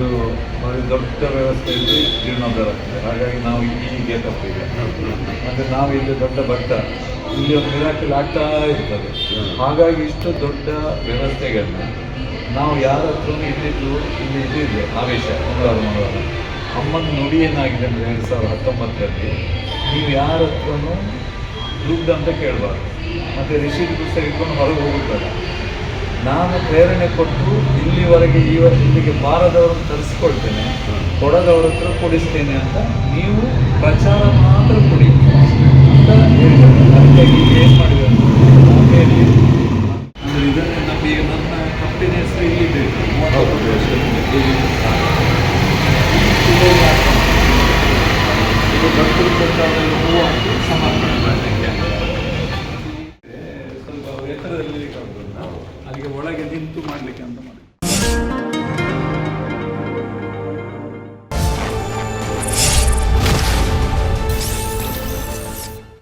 ಇದು ಭಾರಿ ದೊಡ್ಡ ವ್ಯವಸ್ಥೆ ಇಲ್ಲಿ ಜೀರ್ಣೋದ್ಧಾರ ಆಗ್ತದೆ ಹಾಗಾಗಿ ನಾವು ಈ ಗೆಟಪ್ ಈಗ ಮತ್ತು ನಾವು ಇಲ್ಲಿ ದೊಡ್ಡ ಭಕ್ತ ಇಲ್ಲಿ ಒಂದು ಮಿರಾಕಲ್ ಆಗ್ತಾ ಇರ್ತದೆ. ಹಾಗಾಗಿ ಇಷ್ಟು ದೊಡ್ಡ ವ್ಯವಸ್ಥೆಗಳನ್ನ ನಾವು ಯಾರ ಹತ್ರ ಇಲ್ಲಿದ್ದು ಇಲ್ಲಿ ಇದಿದೆ ಆವೇಶ, ಮಂಗಳವಾರ ಮಂಗಳವಾರ. ಅಮ್ಮನ ನುಡಿ ಏನಾಗಿದೆ ಅಂದರೆ ಎರಡು ಸಾವಿರದ ಹತ್ತೊಂಬತ್ತರಲ್ಲಿ ನೀವು ಯಾರ ಹತ್ರನೂ ದುಡ್ಡು ಅಂತ ಕೇಳಬಾರ್ದು. ಮತ್ತು ರಿಸೀಟ್ ಪುಸ್ತಕ ಇಟ್ಕೊಂಡು ಹೊರಗೆ ಹೋಗುತ್ತದೆ ನಾನು ಪ್ರೇರಣೆ ಕೊಟ್ಟು ಇಲ್ಲಿವರೆಗೆ ಈ ಇಲ್ಲಿಗೆ ಬಾರದವ್ರನ್ನ ತರಿಸ್ಕೊಳ್ತೇನೆ ಕೊಡದವ್ರ ಹತ್ರ ಕೊಡಿಸ್ತೇನೆ ಅಂತ ನೀವು ಪ್ರಚಾರ ಮಾತ್ರ ಕೊಡಿ ಅಂತ ಹೇಳಿದ್ದಾರೆ. ಅದಕ್ಕಾಗಿ ಏನು ಮಾಡಿದ್ದಾರೆ ಅಂದರೆ ಅಂದರೆ ಇದನ್ನೇ ನಮ್ಮ ಈಗ ನನ್ನ ಕಂಪನಿ ಹೆಸರು ಇಲ್ಲಿದೆ ಮೂವತ್ತೊಂದು. ಇದು ಮಾಡಲಿಕ್ಕೆ. ಸ್ವಲ್ಪ ಎತ್ತರದಲ್ಲಿ ಅಲ್ಲಿಗೆ ಒಳಗೆ ನಿಂತು ಮಾಡಲಿಕ್ಕೆ ಅಂತ